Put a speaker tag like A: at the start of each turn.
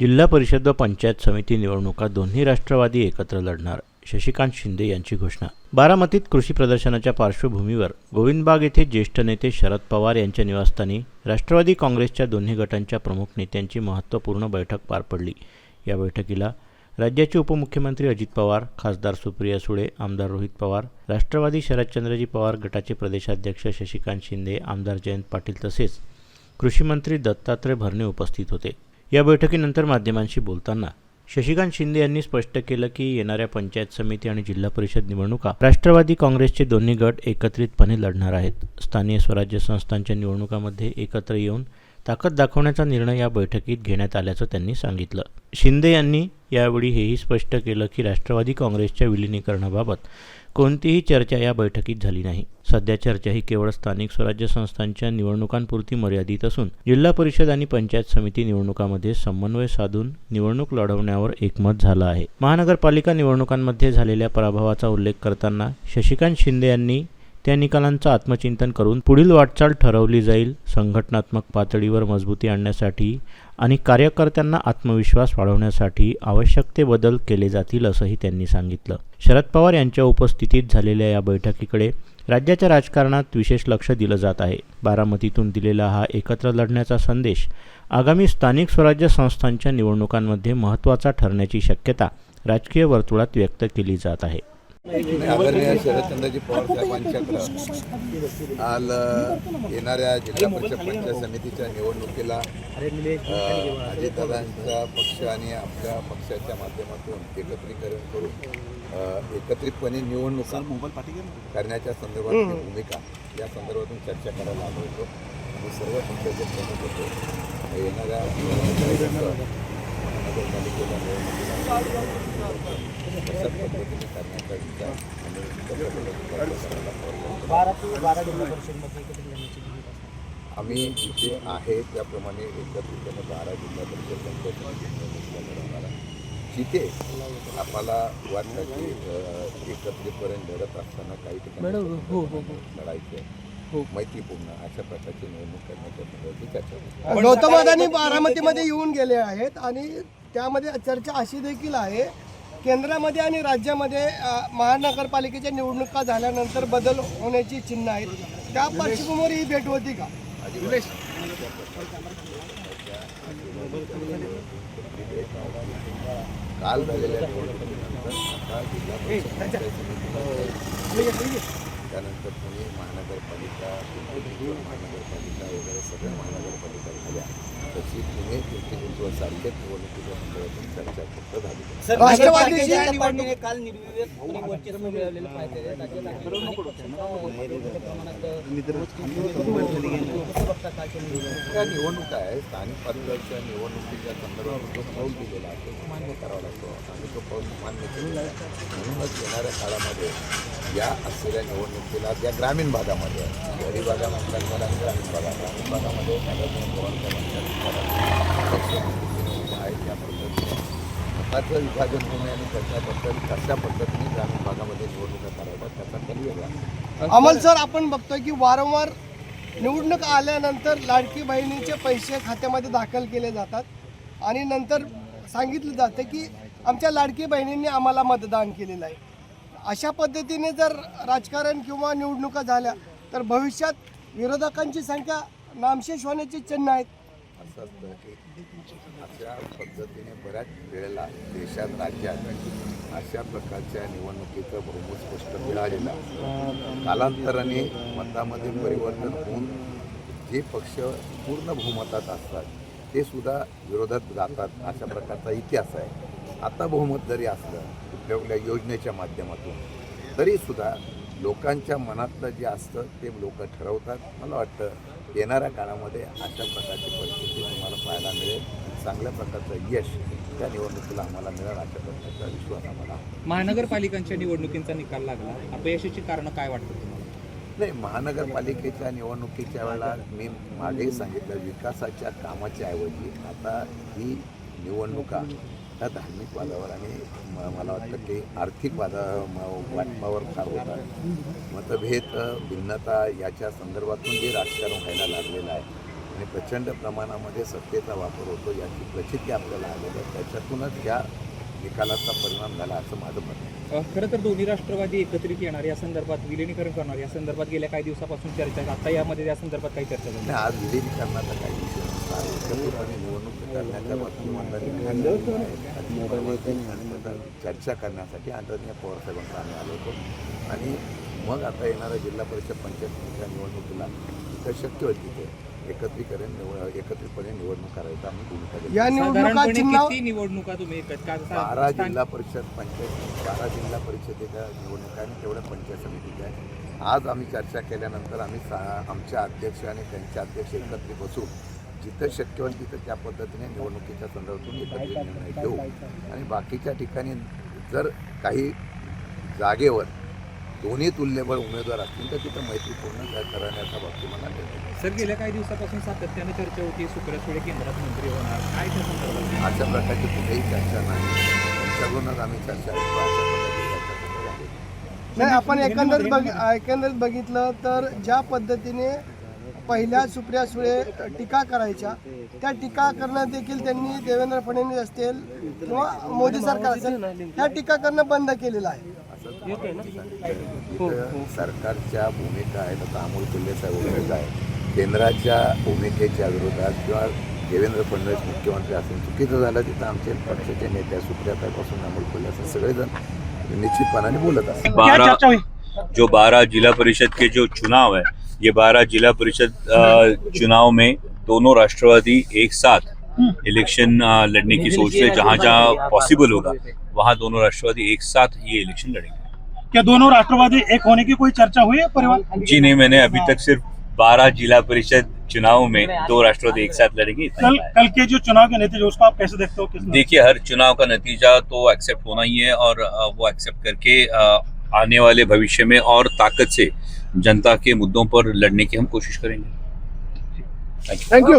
A: जिल्हा परिषद व पंचायत समिती निवडणुका दोन्ही राष्ट्रवादी एकत्र लढणार शशिकांत शिंदे यांची घोषणा. बारामतीत कृषी प्रदर्शनाच्या पार्श्वभूमीवर गोविंदबाग येथे ज्येष्ठ नेते शरद पवार यांच्या निवासस्थानी राष्ट्रवादी काँग्रेसच्या दोन्ही गटांच्या प्रमुख नेत्यांची महत्त्वपूर्ण बैठक पार पडली. या बैठकीला राज्याचे उपमुख्यमंत्री अजित पवार खासदार सुप्रिया सुळे आमदार रोहित पवार राष्ट्रवादी शरदचंद्रजी पवार गटाचे प्रदेशाध्यक्ष शशिकांत शिंदे आमदार जयंत पाटील तसेच कृषीमंत्री दत्तात्रय भरणे उपस्थित होते. या बैठकीनंतर माध्यमांशी बोलताना शशिकांत शिंदे यांनी स्पष्ट केलं की येणाऱ्या पंचायत समिती आणि जिल्हा परिषद निवडणुका राष्ट्रवादी काँग्रेसचे दोन्ही गट एकत्रितपणे लढणार आहेत. स्थानीय स्वराज्य संस्थांच्या निवडणुकामध्ये एकत्र येऊन ताकद दाखवण्याचा निर्णय या बैठकीत घेण्यात आल्याचं त्यांनी सांगितलं. शिंदे यांनी यावेळी हेही स्पष्ट केलं की राष्ट्रवादी काँग्रेसच्या विलिनीकरणाबाबत कोणतीही चर्चा या बैठकीत झाली नाही. सध्या चर्चा ही केवळ स्थानिक स्वराज्य संस्थांच्या निवडणुकांपुरती मर्यादित असून जिल्हा परिषद आणि पंचायत समिती निवडणुकामध्ये समन्वय साधून निवडणूक लढवण्यावर एकमत झालं आहे. महानगरपालिका निवडणुकांमध्ये झालेल्या पराभवाचा उल्लेख करताना शशिकांत शिंदे यांनी त्या निकालांचं आत्मचिंतन करून पुढील वाटचाल ठरवली जाईल. संघटनात्मक पातळीवर मजबूती आणण्यासाठी आणि कार्यकर्त्यांना आत्मविश्वास वाढवण्यासाठी आवश्यक ते बदल केले जातील असंही त्यांनी सांगितलं. शरद पवार यांच्या उपस्थितीत झालेल्या या बैठकीकडे राज्याच्या राजकारणात विशेष लक्ष दिलं जात आहे. बारामतीतून दिलेला हा एकत्र लढण्याचा संदेश आगामी स्थानिक स्वराज्य संस्थांच्या निवडणुकांमध्ये महत्त्वाचा ठरण्याची शक्यता राजकीय वर्तुळात व्यक्त केली जात आहे.
B: आदरणीय शरदचंद्रजी पवार साहेबांच्याकडं काल येणाऱ्या जिल्हा परिषद पंचायत समितीच्या निवडणुकीला अ, अजितदादांचा पक्ष आणि आपल्या पक्षाच्या माध्यमातून एकत्रीकरण करून एकत्रितपणे निवडणुका करण्याच्या संदर्भात भूमिका या संदर्भातून चर्चा करायला आलो होतो. आणि सर्व पक्षाचे प्रमुख होतो. येणाऱ्या पद्धतीने करण्याचा विचार. आम्ही जिथे आहे त्याप्रमाणे एकत्रितपणे बारा जिल्हा परिषद पंचायत आहे. जिथे आम्हाला वाटतं की एकत्रितपर्यंत लढत असताना काही ठिकाणी
C: हो, हो, हो.
B: लढायचे
C: हो.
B: मैत्रीपूर्ण अशा प्रकारची निवडणूक करण्याच्या संदर्भातली चर्चा.
D: गौतम अदानी बारामतीमध्ये येऊन गेले आहेत आणि त्यामध्ये चर्चा अशी देखील आहे केंद्रामध्ये आणि राज्यामध्ये अ, महानगरपालिकेच्या निवडणुका झाल्यानंतर बदल होण्याची चिन्ह आहेत. त्या पार्श्वभूमीवर ही भेट होती का?
B: काल झालेल्या निवडणुकीनंतर आता जिल्हा परिषद पंचायत त्यानंतर पुणे महानगरपालिका पिंपरी महानगरपालिका वगैरे सगळ्या महानगरपालिका झाल्या. तशी पुणे पिंपरी चिंचवड सारख्याच निवडणुकीच्या संदर्भातून चर्चा फक्त झाली.
D: राष्ट्रवादीची
C: काल निर्विवाद कालच्या निवडणुकीत?
B: त्या निवडणुका आहे स्थानिक पातळीच्या निवडणुकीच्या संदर्भात जो पाऊल दिलेला आहे तो मान्य करावा लागतो. आणि तो पाऊल मान्य केलेला आहे. म्हणूनच येणाऱ्या काळामध्ये या असलेल्या निवडणुकीला ज्या ग्रामीण भागामध्ये शहरी भागामध्ये मला ग्रामीण भागात ग्रामीण भागामध्ये नगरसेवक पवारच्या मतदारसंघात आहे त्या पद्धतीने. मताचं विभाजन होणे आणि त्याच्याबद्दल कशा पद्धतीने ग्रामीण भागामध्ये निवडणुका कराव्यात त्याचा कल वेगळा
D: अमल सर आपण बघतोय की वारंवार निवडणूक आल्यानंतर लाडकी बहिणीचे पैसे खात्यामध्ये दाखल केले जातात. आणि नंतर सांगितलं जातं की आमच्या लाडकी बहिणींनी आम्हाला मतदान केलेलं आहे. अशा पद्धतीने जर राजकारण किंवा निवडणुका झाल्या तर भविष्यात विरोधकांची संख्या नामशेष होण्याची चिन्ह आहेत.
B: असं असतं की अशा पद्धतीने बऱ्याच वेळेला देशात राज्यात अशा प्रकारच्या निवडणुकीचं बहुमत स्पष्ट मिळालेलं कालांतराने मतामध्ये परिवर्तन होऊन जे पक्ष पूर्ण बहुमतात असतात ते सुद्धा विरोधात जातात अशा प्रकारचा इतिहास आहे. आता बहुमत जरी असलं कुठल्या कुठल्या योजनेच्या माध्यमातून तरीसुद्धा लोकांच्या मनातलं जे असतं ते लोक ठरवतात. मला वाटतं येणाऱ्या काळामध्ये अशा प्रकारची परिस्थिती तुम्हाला पाहायला मिळेल. चांगल्या प्रकारचं यश त्या निवडणुकीला आम्हाला मिळेल अशा प्रकारचा विश्वास आम्हाला.
E: महानगरपालिकांच्या निवडणुकींचा निकाल लागला. अपयशाची कारणं काय वाटतं तुम्हाला?
B: नाही महानगरपालिकेच्या निवडणुकीच्या वेळेला मी मागेही सांगितलं विकासाच्या कामाच्या ऐवजी आता ही निवडणुका त्या धार्मिक वादावर आणि म- मला वाटतं की आर्थिक वादा वाटपावर फार होतात. मतभेद भिन्नता याच्या संदर्भातून जे राजकारण व्हायला लागलेलं आहे आणि प्रचंड प्रमाणामध्ये सत्तेचा वापर होतो याची प्रचिती आपल्याला आलेली आहे. त्याच्यातूनच या निकालाचा परिणाम झाला असं माझं मत आहे.
E: खरं तर दोन्ही राष्ट्रवादी एकत्रित येणार या संदर्भात विलिनीकरण करणार. या संदर्भात गेल्या काही दिवसापासून चर्चा आहे. आता यामध्ये या संदर्भात काही चर्चा झाली.
B: आज विलीनीकरणाचा काही विषय नसता. एकत्रितपणे निवडणूक करण्याच्या बाबतीत चर्चा करण्यासाठी आदरणीय पवारसाहेबांना आम्ही आलो होतो. आणि मग आता येणाऱ्या जिल्हा परिषद पंचायत निवडणुकीला जिथं शक्य होईल तिथे एकत्रीकरण निवड एकत्रितपणे निवडणूक करायचा आम्ही भूमिका घेतली.
D: या निवडणुका
E: साधारणपणे
D: चिन्ह
E: किती निवडणुका तुम्ही एकच- का-
B: बारा जिल्हा परिषद पंचायत बारा जिल्हा परिषदेच्या निवडणुका आणि तेवढ्या पंचायत समितीच्या. आहेत आज आम्ही चर्चा केल्यानंतर आम्ही सा आमचे अध्यक्ष आणि त्यांचे अध्यक्ष एकत्रित बसून जिथं शक्य होईल तिथं त्या पद्धतीने निवडणुकीच्या संदर्भातून एकत्रित निर्णय घेऊ. आणि बाकीच्या ठिकाणी जर काही जागेवर दोन्ही तुल्यबळ उमेदवार असतील तर तिथं मैत्रीपूर्ण करण्याचा बाबतीत मला
E: सर गेल्या काही दिवसापासून सातत्याने चर्चा होती सुप्रिया सुळे केंद्रात मंत्री होणार. काय त्या संदर्भात?
B: अशा प्रकारची कुठेही चर्चा नाही. त्यांच्याकडूनच आम्ही चर्चा नाही.
D: नाही आपण एकंदरीत बघ एकंदरीत बघितलं तर ज्या पद्धतीने पहिल्या सुप्रिया सुळे टीका करायच्या त्या टीका करणं देखील त्यांनी देवेंद्र फडणवीस असतील किंवा मोदी सरकार असेल त्या टीका करणं बंद केलेलं आहे.
B: असं इथं सरकारच्या भूमिका आहेत आता अमोल कोल्हे साहेब आहे केंद्राच्या भूमिकेच्या विरोधात किंवा देवेंद्र फडणवीस मुख्यमंत्री असून चुकीचं झालं तिथं आमचे पक्षाचे नेते सुप्रियातापासून अमोल कोल्हे असून सगळेजण निश्चितपणाने बोलत असतात
F: बारह जो बारह जिला परिषद के जो चुनाव है ये बारह जिला परिषद अ, चुनाव में दोनों राष्ट्रवादी एक साथ इलेक्शन अ, लड़ने की सोच रहे जहां जहां पॉसिबल होगा वहां दोनों राष्ट्रवादी एक साथ ये इलेक्शन लड़ेंगे।
G: क्या दोनों राष्ट्रवादी एक होने की कोई चर्चा हुई है परिवार?
F: जी नहीं मैंने अभी तक सिर्फ़ बारह जिला परिषद चुनाव में दो राष्ट्रवादी एक साथ लड़ेंगे
G: कल कल के जो चुनाव के नतीजे उसको आप कैसे देखते हो
F: देखिए हर चुनाव का नतीजा तो एक्सेप्ट होना ही है और वो एक्सेप्ट करके आने वाले भविष्य में और ताकत से जनता के मुद्दों पर लड़ने की हम कोशिश करेंगे।
D: थँक्यू